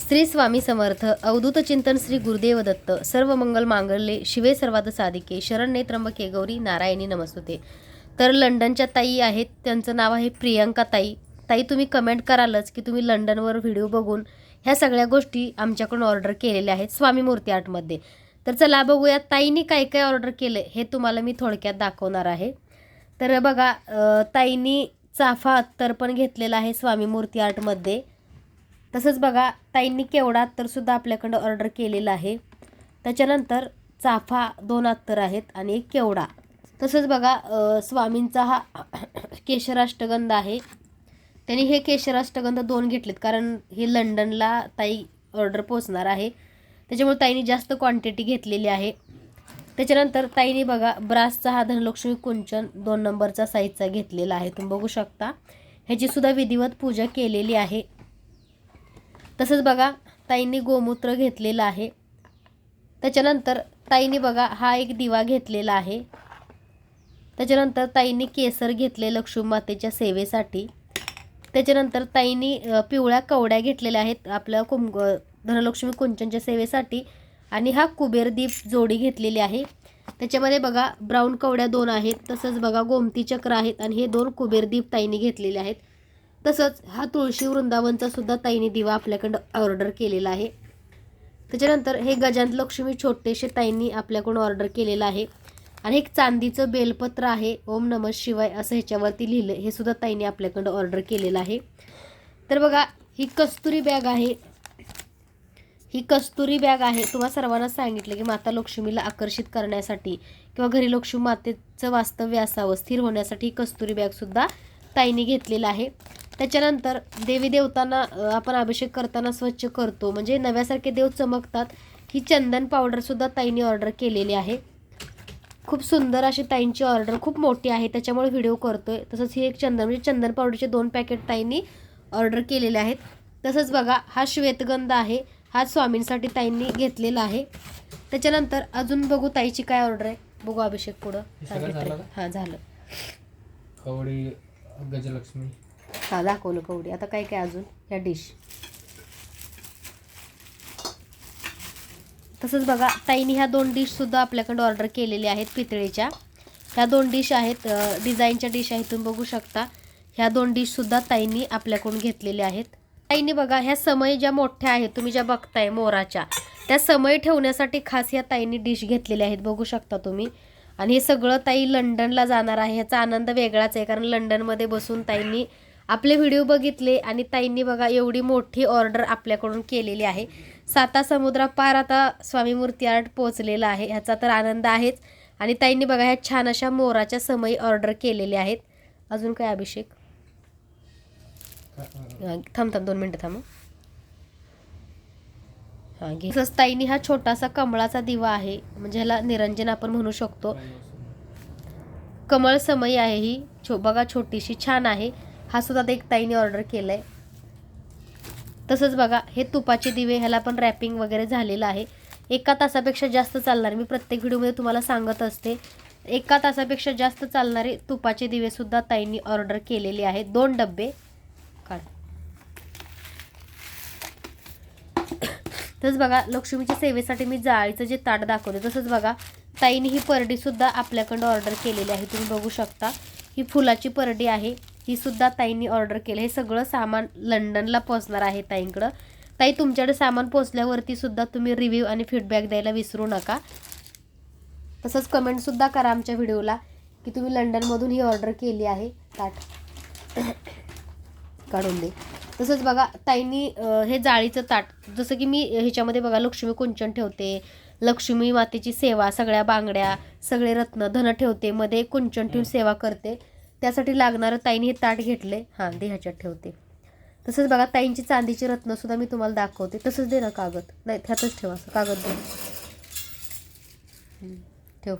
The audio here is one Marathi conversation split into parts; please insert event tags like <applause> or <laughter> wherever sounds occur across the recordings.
श्री स्वामी समर्थ अवधूत चिंतन श्री गुरुदेव दत्त सर्व मंगल मांगल्ये शिवे सर्वाद साधिके शरण नेत्रंबके गौरी नारायणी नमस्तुते. तर लंडनच्या ताई आहेत त्यांचं नाव आहे प्रियंका ताई. ताई तुम्ही कमेंट करालच की तुम्ही लंडनवर व्हिडिओ बघून ह्या सगळ्या गोष्टी आमच्याकडून ऑर्डर केलेल्या आहेत स्वामी मूर्ती आर्टमध्ये तर चला बघूया ताईनी काय काय ऑर्डर केलं हे तुम्हाला मी थोडक्यात दाखवणार आहे. तर बघा ताईंनी ताईनी चाफा अत्तर पण घेतलेला आहे स्वामी मूर्ती आर्टमध्ये तसंच बघा ताईंनी केवढा अत्तरसुद्धा आपल्याकडं ऑर्डर केलेला आहे. त्याच्यानंतर चाफा दोन अत्तर आहेत आणि एक केवडा तसंच बघा स्वामींचा हा <clears throat> केशराष्टगंध आहे. त्यांनी हे केशराष्टगंध दोन घेतलेत कारण हे लंडनला ताई ऑर्डर पोचणार आहे. त्याच्यामुळे ताईने जास्त क्वांटिटी घेतलेली आहे. त्याच्यानंतर ताईने बघा ब्रासचा हा धनलक्ष्मी कुंचन दोन नंबरचा साईजचा घेतलेला आहे. तुम्ही बघू शकता. ह्याची सुद्धा विधिवत पूजा केलेली आहे. तसंच बघा ताईंनी गोमूत्र घेतलेलं आहे. त्याच्यानंतर ताईंनी बघा हा एक दिवा घेतलेला आहे. त्याच्यानंतर ताईंनी केसर घेतले लक्ष्मी मातेच्या सेवेसाठी. त्याच्यानंतर ताईंनी पिवळ्या कवड्या घेतलेल्या आहेत आपल्या कुंभ धनलक्ष्मी कुंचनच्या सेवेसाठी. आणि हा कुबेर दीप जोडी घेतलेली आहे. त्याच्यामध्ये बघा ब्राऊन कवड्या दोन आहेत. तसंच बघा गोमती चक्र आहेत. आणि हे दोन कुबेर दीप ताईंनी घेतलेले आहेत. तसंच हा तुळशी वृंदावनचा सुद्धा ताईने दिवा आपल्याकडं ऑर्डर केलेला आहे. त्याच्यानंतर हे गजांत लक्ष्मी छोटेसे ताईंनी आपल्याकडून ऑर्डर केलेलं आहे. आणि एक चांदीचं बेलपत्र आहे ओम नम शिवाय असं ह्याच्यावरती लिहिलं हे सुद्धा ताईने आपल्याकडं ऑर्डर केलेलं आहे. तर बघा ही कस्तुरी बॅग आहे. ही कस्तुरी बॅग आहे. तुम्हा सर्वांना सांगितलं की माता लक्ष्मीला आकर्षित करण्यासाठी किंवा घरी लक्ष्मी मातेचं वास्तव्य असावं स्थिर होण्यासाठी ही कस्तुरी बॅगसुद्धा ताईने घेतलेलं आहे. त्याच्यानंतर देवी देवतांना आपण अभिषेक करताना स्वच्छ करतो. म्हणजे नव्यासारखे देव चमकतात. ही चंदन पावडरसुद्धा ताईने ऑर्डर केलेली आहे. खूप सुंदर अशी ताईंची ऑर्डर खूप मोठी आहे. त्याच्यामुळे व्हिडिओ करतोय. तसंच ही एक चंदन म्हणजे चंदन पावडरचे दोन पॅकेट ताईंनी ऑर्डर केलेले आहेत. तसंच बघा हा श्वेतगंध आहे. हा स्वामींसाठी ताईंनी घेतलेला आहे. त्याच्यानंतर अजून बघू ताईची काय ऑर्डर आहे. बघू अभिषेक पुढं. हे का? हां झालं. गजलक्ष्मी. हां दाखवलं कवडी. आता काय काय अजून? ह्या डिश तसंच बघा ताईने ह्या दोन डिशसुद्धा आपल्याकडे ऑर्डर केलेल्या आहेत पितळेच्या. ह्या दोन डिश आहेत डिझाईनच्या डिश आहेत तुम्ही बघू शकता. ह्या दोन डिशसुद्धा ताईंनी आपल्याकडून घेतलेल्या आहेत. ताईंनी बघा ह्या समय ज्या मोठ्या आहेत तुम्ही ज्या बघताय मोराच्या त्या समय ठेवण्यासाठी खास ह्या ताईंनी डिश घेतलेल्या आहेत बघू शकता तुम्ही. आणि हे सगळं ताई लंडनला जाणार आहे ह्याचा आनंद वेगळाच आहे कारण लंडनमध्ये बसून ताईंनी आपले व्हिडिओ बघितले आणि ताईंनी बघा एवढी मोठी ऑर्डर आपल्याकडून केलेली आहे. साता समुद्रापार आता स्वामी मूर्ती आर्ट पोहोचलेला आहे. ह्याचा तर आनंद आहेच. आणि ताईंनी बघा ह्या छान अशा मोराच्या समयी ऑर्डर केलेले आहेत. अजून काय अभिषेक? थांब थांब दोन मिनटं थांब हां. घे. तसंच ताईंनी हा छोटासा कमळाचा दिवा आहे. म्हणजे ह्याला निरंजन आपण म्हणू शकतो. कमळ समयी आहे ही. छो बघा छोटीशी छान आहे. हा सुद्धा आता एक ताईने ऑर्डर केला आहे तसंच बघा हे तुपाचे दिवे ह्याला पण रॅपिंग वगैरे झालेलं आहे. एका तासापेक्षा जास्त चालणार मी प्रत्येक व्हिडिओमध्ये तुम्हाला सांगत असते. एका तासापेक्षा जास्त चालणारे तुपाचे दिवेसुद्धा ताईंनी ऑर्डर केलेले आहेत. दोन डबे काढ. तसंच बघा लक्ष्मीच्या सेवेसाठी मी जाळीचं जे ताट दाखवते तसंच बघा ताईने ही परडीसुद्धा आपल्याकडं ऑर्डर केलेली आहे. तुम्ही बघू शकता. ही फुलाची परडी आहे. ही सुद्धा ताईंनी ऑर्डर केलं. हे सगळं सामान लंडनला पोचणार आहे ताईंकडं. ताई तुमच्याकडे सामान पोचल्यावरती सुद्धा तुम्ही रिव्ह्यू आणि फीडबॅक द्यायला विसरू नका. तसंच कमेंटसुद्धा करा आमच्या व्हिडिओला की तुम्ही लंडनमधून ही ऑर्डर केली आहे. ताट <coughs> काढून दे. तसंच बघा ताईंनी हे जाळीचं ताट जसं की मी ह्याच्यामध्ये बघा लक्ष्मी कुंचन ठेवते लक्ष्मी मातेची सेवा सगळ्या बांगड्या सगळे रत्न धन ठेवते मध्ये कुंचन ठेवून सेवा करते. त्यासाठी लागणारं ताईने हे ताट घेतले. हां दे ह्याच्यात ठेवते. तसंच बघा ताईंची चांदीची रत्नसुद्धा मी तुम्हाला दाखवते. तसंच दे ना कागद. नाही ह्यातच ठेवा असं कागद दे. ठेव.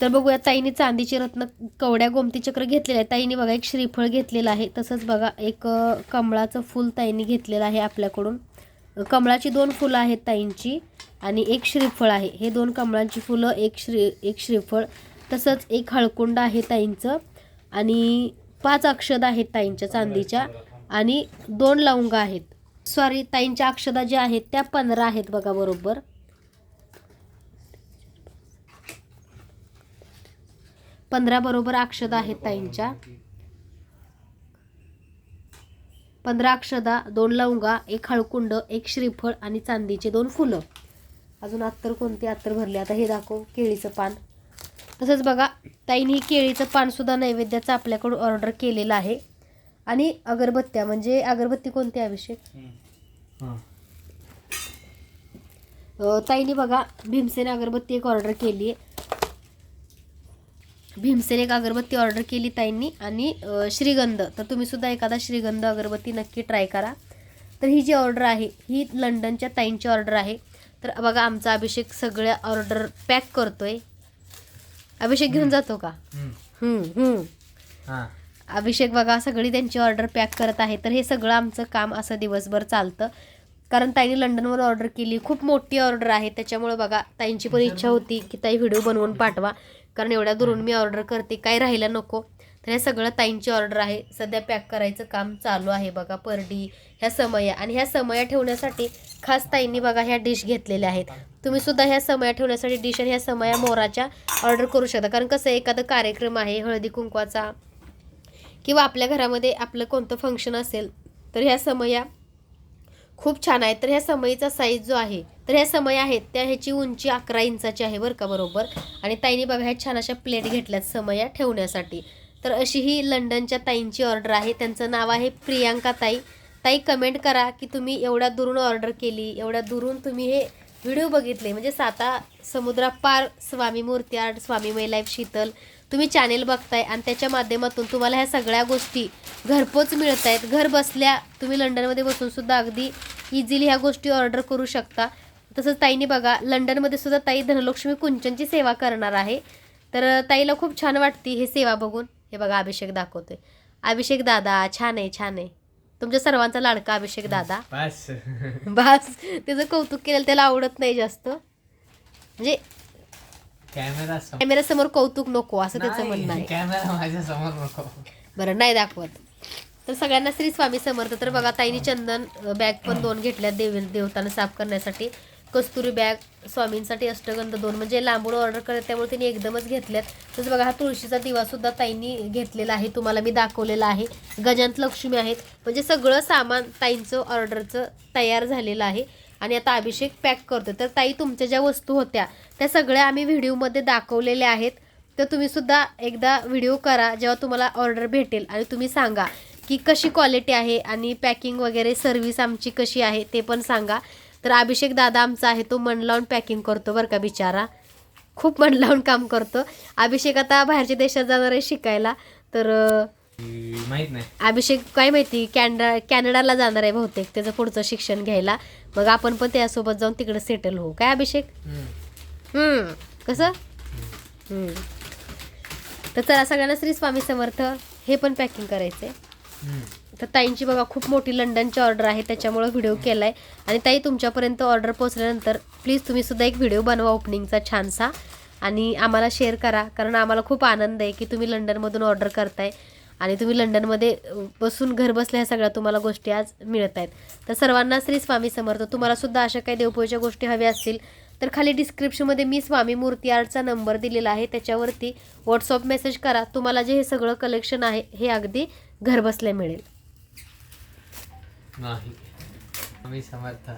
तर बघूया ताईने चांदीचे रत्न कवड्या गोमती चक्र घेतलेलं आहे. ताईने बघा एक श्रीफळ घेतलेलं आहे. तसंच बघा एक कमळाचं फूल ताईने घेतलेलं आहे आपल्याकडून. कमळाची दोन फुलं आहेत ताईंची आणि एक श्रीफळ आहे. हे दोन कमळांची फुलं एक श्री एक श्रीफळ तसंच एक हळकुंड आहे ताईंचं आणि पाच अक्षदा आहेत ताईंच्या चांदीच्या आणि दोन लवंगा आहेत. सॉरी ताईंच्या अक्षदा ज्या आहेत त्या पंधरा आहेत बघा बरोबर. पंधरा बरोबर अक्षदा आहेत ताईंच्या. पंधरा अक्षदा दोन लवंगा एक हळकुंड एक श्रीफळ आणि चांदीचे दोन फुलं. अजून अत्तर कोणते अत्तर भरले? आता हे दाखव केळीचं पान. तसंच बघा ताईंनी केळीचं पानसुद्धा नैवेद्याचं आपल्याकडून ऑर्डर केलेलं आहे. आणि अगरबत्त्या म्हणजे अगरबत्ती कोणती अभिषेक? हां. ताईने बघा भीमसेन अगरबत्ती एक ऑर्डर केली आहे. भीमसेन एक अगरबत्ती ऑर्डर केली ताईंनी. आणि श्रीगंध तर तुम्ही सुद्धा एखादा श्रीगंध अगरबत्ती नक्की ट्राय करा. तर ही जी ऑर्डर आहे ही लंडनच्या ताईंची ऑर्डर आहे. तर बघा आमचा अभिषेक सगळ्या ऑर्डर पॅक करतोय. अभिषेक घेऊन जातो का? हम्म, हम्म. हां. अभिषेक बघा सगळी त्यांची ऑर्डर पॅक करत आहे. तर हे सगळं आमचं काम असं दिवसभर चालतं. कारण ताईने लंडनवर ऑर्डर केली. खूप मोठी ऑर्डर आहे. त्याच्यामुळे बघा ताईंची पण इच्छा होती की ताई व्हिडिओ बनवून पाठवा. कारण एवढ्या दुरून मी ऑर्डर करते. काय राहिलं नको. तर हे सगळं ताईंची ऑर्डर आहे. सध्या पॅक करायचं काम चालू आहे बघा परडी ह्या समया. आणि ह्या समया ठेवण्यासाठी खास ताईंनी बघा ह्या डिश घेतलेल्या आहेत. तुम्ही सुद्धा ह्या समया ठेवण्यासाठी डिश आणि ह्या समया मोराच्या ऑर्डर करू शकता. कारण कसं आहे, एखादा कार्यक्रम आहे हळदी कुंकवाचा किंवा आपल्या घरामध्ये आपलं कोणतं फंक्शन असेल तर ह्या समया खूप छान आहेत. तर ह्या समयीचा साईज जो आहे तर ह्या समय आहेत त्या ह्याची उंची अकरा इंचाची आहे बरं का बरोबर? आणि ताईने बघा ह्या छान अशा प्लेट घेतल्यात समया ठेवण्यासाठी. तर अशी ही लंडनच्या ताईंची ऑर्डर आहे. त्यांचं नाव आहे प्रियांका ताई. ताई कमेंट करा की तुम्ही एवढ्या दुरून ऑर्डर केली एवढ्या दुरून तुम्ही हे व्हिडिओ बघितले. म्हणजे साता समुद्रापार स्वामी मूर्ती आर्ट स्वामी मै लाईफ शीतल. तुम्ही चॅनेल बघताय आणि त्याच्या माध्यमातून तुम्हाला ह्या सगळ्या गोष्टी घरपोच मिळत आहेत घर बसल्या तुम्ही लंडनमध्ये बसूनसुद्धा अगदी इझिली ह्या गोष्टी ऑर्डर करू शकता. तसंच ताईने बघा लंडनमध्ये सुद्धा ताई धनलक्ष्मी कुंचनची सेवा करणार आहे. तर ताईला खूप छान वाटते हे सेवा बघून. हे बघा अभिषेक दाखवतोय. अभिषेक दादा छान आहे छान आहे. तुमच्या सर्वांचा लाडका अभिषेक दादा. <laughs> बस. बस. त्याचं कौतुक केलेलं त्याला आवडत नाही जास्त. म्हणजे कॅमेरा समोर कॅमेऱ्यासमोर कौतुक नको असं त्याचं म्हणणं आहे. कॅमेरा माझ्यासमोर नको. बरं नाही दाखवत. तर सगळ्यांना श्री स्वामी समर्थ. तर बघा ताईने चंदन बॅग पण दोन घेतल्या देव देवतानं साफ करण्यासाठी. कस्तुरी बॅग स्वामींसाठी अष्टगंध दोन. म्हणजे लांबून ऑर्डर करत त्यामुळे त्यांनी एकदमच घेतल्यात. तसं बघा हा तुळशीचा दिवासुद्धा ताईंनी घेतलेला आहे तुम्हाला मी दाखवलेला आहे. गजांत लक्ष्मी आहेत. म्हणजे सगळं सामान ताईंचं ऑर्डरचं तयार झालेलं आहे. आणि आता अभिषेक पॅक करतो तर ताई तुमच्या ज्या वस्तू होत्या त्या सगळ्या आम्ही व्हिडिओमध्ये दाखवलेल्या आहेत. तर तुम्हीसुद्धा एकदा व्हिडिओ करा जेव्हा तुम्हाला ऑर्डर भेटेल. आणि तुम्ही सांगा की कशी क्वालिटी आहे आणि पॅकिंग वगैरे सर्व्हिस आमची कशी आहे ते पण सांगा. तर अभिषेक दादा आमचा आहे तो मन लावून पॅकिंग करतो बरं का बिचारा. खूप मन लावून काम करतो. अभिषेक आता बाहेरच्या देशात जाणार आहे शिकायला. तर माहीत नाही. अभिषेक काय माहिती कॅनडा कॅनडाला जाणार आहे बहुतेक त्याचं पुढचं शिक्षण घ्यायला. मग आपण पण त्यासोबत जाऊन तिकडे सेटल होऊ. काय अभिषेक? हम्म. कसं? हम्म. तर चला सगळ्यांना श्री स्वामी समर्थ हे पण पॅकिंग करायचंय. तर ताईंची बघा खूप मोठी लंडनची ऑर्डर आहे त्याच्यामुळं व्हिडिओ केला आहे आणि ताई तुमच्यापर्यंत ऑर्डर पोचल्यानंतर प्लीज तुम्ही सुद्धा एक व्हिडिओ बनवा ओपनिंगचा छानसा. आणि आम्हाला शेअर करा कारण आम्हाला खूप आनंद आहे की तुम्ही लंडनमधून ऑर्डर करताय. आणि तुम्ही लंडनमध्ये बसून घर बसल्या ह्या सगळ्या तुम्हाला गोष्टी आज मिळत आहेत. तर सर्वांना श्री स्वामी समर्थ. तुम्हाला सुद्धा अशा काही देवपूजेच्या गोष्टी हव्या असतील तर खाली डिस्क्रिप्शनमध्ये मी स्वामी मूर्ती आर्टचा नंबर दिलेला आहे. त्याच्यावरती व्हॉट्सअप मेसेज करा. तुम्हाला जे हे सगळं कलेक्शन आहे हे अगदी घरबसल्या मिळेल. नाही. आम्ही समर्थ.